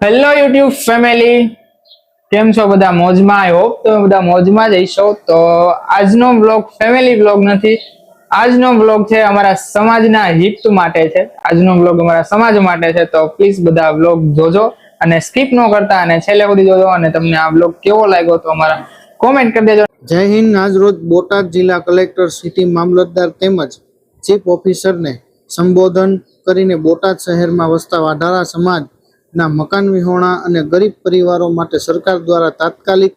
Hello YouTube family કેમ છો બધા મોજમાં? આઈ હોપ તમે બધા મોજમાં જ હશો. તો આજનો બ્લોગ ફેમિલી બ્લોગ નથી. આજનો બ્લોગ છે અમારા સમાજના હિત માટે છે. આજનો બ્લોગ અમારા સમાજ માટે છે. તો પ્લીઝ બધા બ્લોગ જોજો અને સ્કીપ ન કરતા અને છેલ્લે સુધી જોજો અને તમને આ બ્લોગ કેવો લાગ્યો તો અમારા કોમેન્ટ કરી દેજો. જય હિન્દ. આજરોજ બોટાદ જિલ્લા કલેક્ટર સિટી મામલતદાર તેમજ ચીફ ઓફિસરને સંબોધન કરીને બોટાદ શહેરમાં વસતા વાઢારા સમાજના મકાન વિહોણા અને ગરીબ પરિવારો માટે સરકાર દ્વારા તાત્કાલિક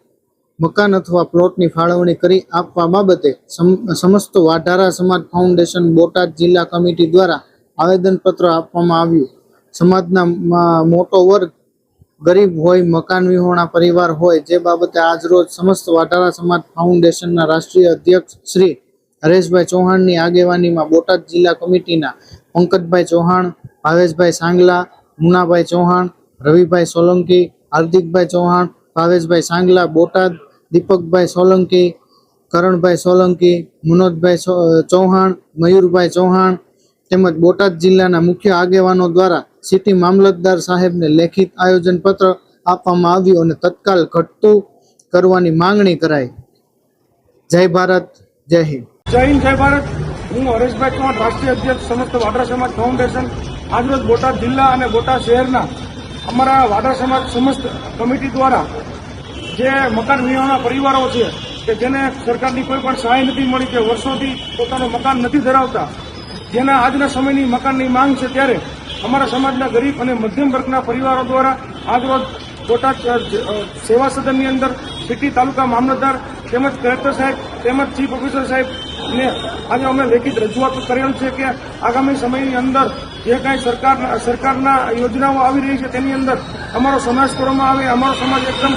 મકાન અથવા પ્લોટની ફાળવણી કરી આપવા બાબતે સમ- સમસ્ત વાઢારા સમાજ ફાઉન્ડેશન, બોટાદ જિલ્લા કમિટી દ્વારા આવેદનપત્ર આપવામાં આવ્યું. સમાજના મોટો વર્ગ ગરીબ હોય, મકાન વિહોણા પરિવાર હોય, જે બાબતે આજરોજ સમસ્ત વાટારા સમાજ ફાઉન્ડેશનના રાષ્ટ્રીય અધ્યક્ષ શ્રી હરેશભાઈ ચૌહાણની આગેવાનીમાં બોટાદ જિલ્લા કમિટીના પંકજભાઈ ચૌહાણ, ભાવેશભાઈ સાંગલા મુનાભાઈ ચૌહાણ, રવિભાઈ સોલંકી, હાર્દિકભાઈ ચૌહાણ, ભાવેશભાઈ સાંગલા, બોટાદ, દીપકભાઈ સોલંકી, કરણભાઈ સોલંકી, મુનોજભાઈ ચૌહાણ, મયુરભાઈ ચૌહાણ તેમજ બોટાદ જિલ્લાના મુખ્ય આગેવાનો દ્વારા સિટી મામલતદાર સાહેબને લેખિત આયોજન પત્ર આપવામાં આવ્યું અને તત્કાલ ઘટતું કરવાની માંગણી કરાઈ. જય ભારત, જય હિન્દ. જય હિન્દ, જય ભારત. હું હરેશભાઈ ચૌહાણ, રાષ્ટ્રીય અધ્યક્ષ સમસ્ત વાડરા સમાજ ફાઉન્ડેશન આજરોજ બોટાદ જિલ્લા અને બોટાદ શહેરના અમારા વાડા સમાજ સમસ્ત કમિટી દ્વારા જે મકાન વિહોણા પરિવારો છે, કે જેને સરકારની કોઈ પણ સહાય નથી મળી, કે વર્ષોથી પોતાનું મકાન નથી ધરાવતા, જેના આજના સમયની મકાનની માંગ છે, ત્યારે અમારા સમાજના ગરીબ અને મધ્યમ વર્ગના પરિવારો દ્વારા આજરોજ બોટાદ સેવા સદનની અંદર સિટી તાલુકા મામલતદાર તેમજ કલેક્ટર સાહેબ, તેમજ ચીફ ઓફિસર સાહેબ ને આજે અમે લેખિત રજૂઆત કરેલ છે કે આગામી સમયની અંદર જે કાંઈ સરકારના સરકારના યોજનાઓ આવી રહી છે તેની અંદર અમારો સમાજ કરવામાં આવે, અમારો સમાજ એકદમ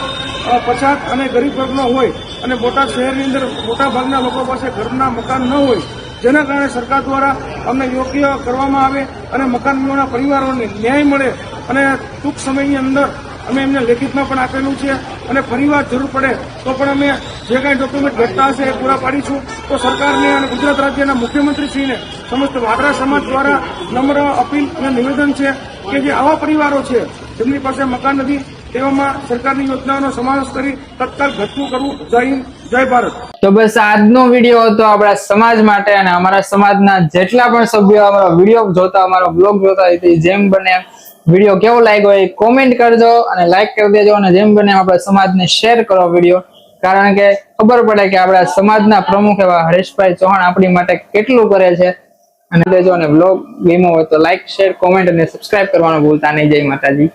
પછાત અને ગરીબ વર્ગનો હોય અને બોટાદ શહેરની અંદર મોટા ભાગના લોકો પાસે ઘરના મકાન ન હોય, જેના કારણે સરકાર દ્વારા અમને યોગ્ય કરવામાં આવે અને મકાન વિહોણા પરિવારોને ન્યાય મળે અને ટૂંક સમયની અંદર અમે એમને લેખિતમાં પણ આપેલું છે. અને ફરીવાર જરૂર પડે તો પણ અમે જે કાંઈ ડોક્યુમેન્ટ ઘટતા હશે એ પૂરા પાડીશું. તો સરકારને અને ગુજરાત રાજ્યના મુખ્યમંત્રીશ્રીને સમસ્ત વાડરા સમાજ દ્વારા નમ્ર અપીલ અને નિવેદન છે કે જે આવા પરિવારો છે, જેમની પાસે મકાન નથી, તેવામાં સરકારની યોજનાઓનો સમાવેશ કરી તત્કાલ ઘટતું કરવું જય જય ભારત. તો બસ આજનો વીડિયો હતો આપણા સમાજ માટે અને અમારા સમાજના જેટલા પણ સભ્યો અમારો વીડિયો જોતા, અમારો બ્લોગ જોતા હોય જેમ બને વીડિયો કેવો લાગ્યો એ કોમેન્ટ કરજો અને લાઈક કરી દેજો અને જેમ બને આપણા સમાજને શેર કરો વીડિયો. કારણ કે ખબર પડે કે આપણા સમાજના પ્રમુખ એવા હરેશભાઈ ચૌહાણ આપણી માટે કેટલું કરે છે. અને દેજો અને બ્લોગ ગેમો હોય તો લાઈક શેર કોમેન્ટ અને સબસ્ક્રાઇબ કરવાનું ભૂલતા નહીં. જય માતાજી.